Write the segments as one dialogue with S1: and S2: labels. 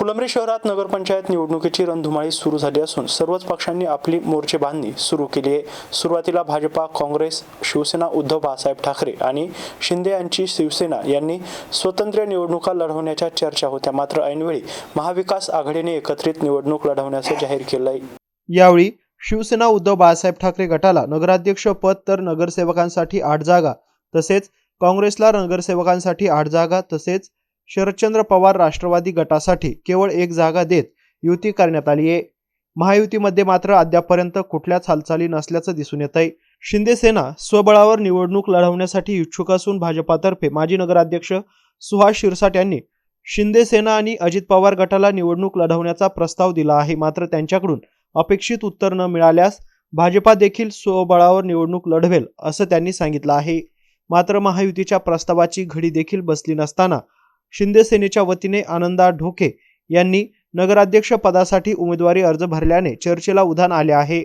S1: फुलंब्री शहरात नगरपंचायत निवडणुकीची रणधुमाळी सुरू झाली असून सर्वच पक्षांनी आपली मोर्चे बांधणी सुरू केली आहे. सुरुवातीला भाजपा काँग्रेस शिवसेना उद्धव बाळासाहेब ठाकरे आणि शिंदे यांची शिवसेना यांनी स्वतंत्र निवडणुका लढवण्याच्या चर्चा होत्या. मात्र ऐनवेळी महाविकास आघाडीने एकत्रित निवडणूक लढवण्याचं जाहीर केलंय.
S2: यावेळी शिवसेना उद्धव बाळासाहेब ठाकरे गटाला नगराध्यक्ष पद तर नगरसेवकांसाठी आठ जागा तसेच काँग्रेसला नगरसेवकांसाठी आठ जागा तसेच शरदचंद्र पवार राष्ट्रवादी गटासाठी केवळ एक जागा देत युती करण्यात आली आहे. महायुतीमध्ये मात्र अद्यापर्यंत कुठल्याच हालचाली नसल्याचं दिसून येत आहे शिंदे सेना स्वबळावर निवडणूक लढवण्यासाठी इच्छुक असून भाजपातर्फे माजी नगराध्यक्ष सुहास शिरसाट यांनी शिंदे सेना आणि अजित पवार गटाला निवडणूक लढवण्याचा प्रस्ताव दिला आहे. मात्र त्यांच्याकडून अपेक्षित उत्तर न मिळाल्यास भाजपा देखील स्वबळावर निवडणूक लढवेल असं त्यांनी सांगितलं आहे. मात्र महायुतीच्या प्रस्तावाची घडी देखील बसली नसताना शिंदे सेनेच्या वतीने आनंदा ढोके यांनी नगराध्यक्ष पदासाठी उमेदवारी अर्ज भरल्याने चर्चेला उधाण आले आहे.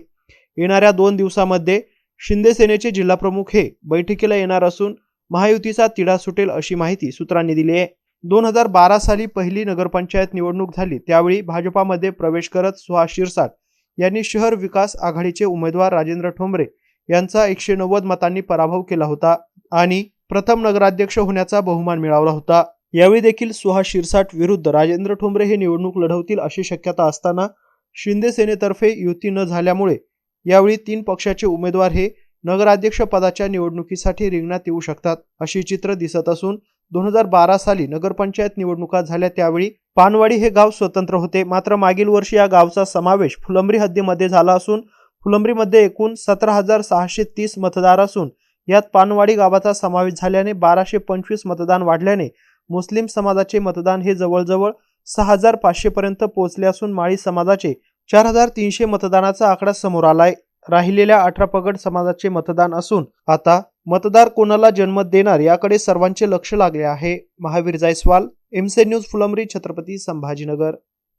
S2: येणाऱ्या दोन दिवसामध्ये शिंदे सेनेचे जिल्हाप्रमुख हे बैठकीला येणार असून महायुतीचा तिढा सुटेल अशी माहिती सूत्रांनी दिली आहे. दोन हजार बारा साली पहिली नगरपंचायत निवडणूक झाली त्यावेळी भाजपामध्ये प्रवेश करत सुहास शिरसाट यांनी शहर विकास आघाडीचे उमेदवार राजेंद्र ठोंबरे यांचा एकशे नव्वद मतांनी पराभव केला होता आणि प्रथम नगराध्यक्ष होण्याचा बहुमान मिळवला होता. यावेळी देखील सुहास शिरसाट विरुद्ध राजेंद्र ठोंबरे हे निवडणूक लढवतील अशी शक्यता असताना शिंदे सेनेतर्फे युती न झाल्यामुळे यावेळी तीन पक्षाचे उमेदवार हे नगराध्यक्ष पदाच्या निवडणुकीसाठी रिंगणात येऊ शकतात अशी चित्र दिसत असून दोन हजार बारा साली नगरपंचायत निवडणुका झाल्या त्यावेळी पानवाडी हे गाव स्वतंत्र होते. मात्र मागील वर्षी या गावचा समावेश फुलंब्री हद्दीमध्ये झाला असून फुलंब्रीमध्ये एकूण सतरा हजार सहाशे तीस मतदार असून यात पानवाडी गावाचा समावेश झाल्याने बाराशे पंचवीस मतदान वाढल्याने मुस्लिम समाजाचे मतदान हे जवळजवळ सहा हजार पाचशे पर्यंत पोहोचले असून माळी समाजाचे चार हजार तीनशे मतदानाचा आकडा समोर आलाय. राहिलेल्या अठरा पगड समाजाचे मतदान असून आता मतदार कोणाला जन्मत देणार याकडे सर्वांचे लक्ष लागले आहे. महावीर जायस्वाल एमसे न्यूज फुलंबरी छत्रपती संभाजीनगर.